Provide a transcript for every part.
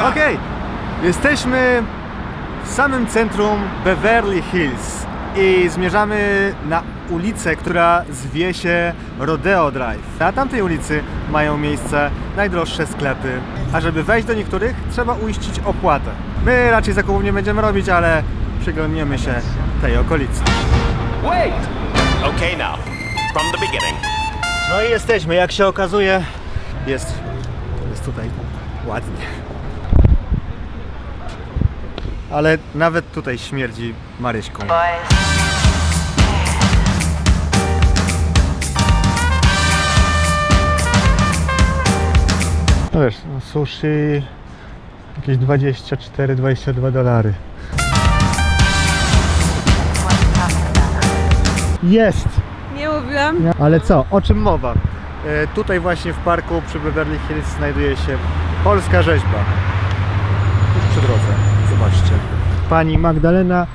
Okej, jesteśmy w samym centrum Beverly Hills i zmierzamy na ulicę, która zwie się Rodeo Drive. Na tamtej ulicy mają miejsce najdroższe sklepy, a żeby wejść do niektórych trzeba uiścić opłatę. My raczej zakupów nie będziemy robić, ale przyglądniemy się tej okolicy. Okay, now, from the beginning. No i jesteśmy, jak się okazuje, jest, jest tutaj ładnie. Ale nawet tutaj śmierdzi Maryśką. No wiesz, no sushi jakieś 24-22 dolary. Jest! Nie mówiłam. Ale co? O czym mowa? E, tutaj właśnie w parku przy Beverly Hills znajduje się polska rzeźba. Już przy drodze. Zobaczcie. Pani Magdalena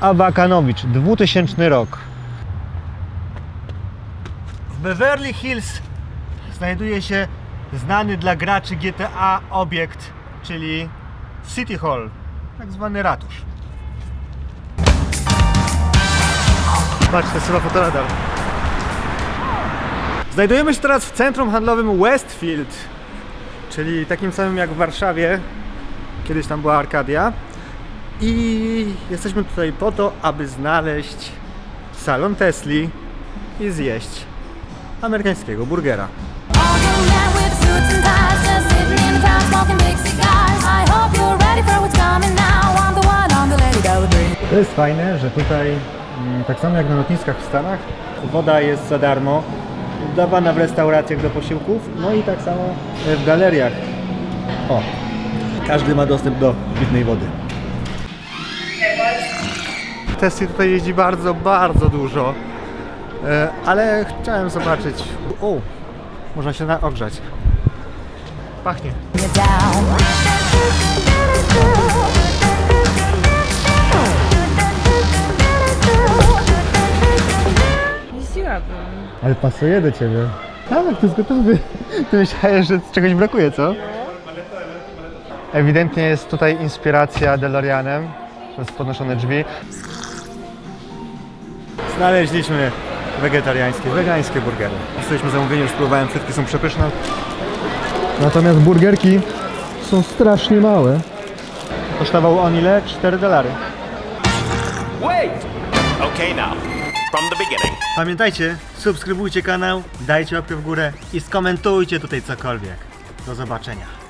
Awakanowicz, 2000 rok. W Beverly Hills znajduje się znany dla graczy GTA obiekt, czyli City Hall, tak zwany ratusz. Patrz, to jest chyba fotoradar. Znajdujemy się teraz w centrum handlowym Westfield, czyli takim samym jak w Warszawie. Kiedyś tam była Arkadia. I jesteśmy tutaj po to, aby znaleźć salon Tesli i zjeść amerykańskiego burgera. To jest fajne, że tutaj, mm, tak samo jak na lotniskach w Stanach, woda jest za darmo, dawana w restauracjach do posiłków, no i tak samo w galeriach. O, każdy ma dostęp do pitnej wody. Tesli tutaj jeździ bardzo, bardzo dużo, e, ale chciałem zobaczyć. O, można się ogrzać. Pachnie. Jeździłabym. Ale pasuje do ciebie. Tak, to jest gotowy. Ty myślałeś, że czegoś brakuje, co? Ewidentnie jest tutaj inspiracja DeLoreanem przez podnoszone drzwi. Znaleźliśmy wegetariańskie, wegańskie burgery. Jesteśmy zamówieni, już spróbowałem, wszystkie są przepyszne. Natomiast burgerki są strasznie małe. Kosztował on ile? 4 dolary. Okay, now, from the beginning. Pamiętajcie, subskrybujcie kanał, dajcie łapkę w górę i skomentujcie tutaj cokolwiek. Do zobaczenia.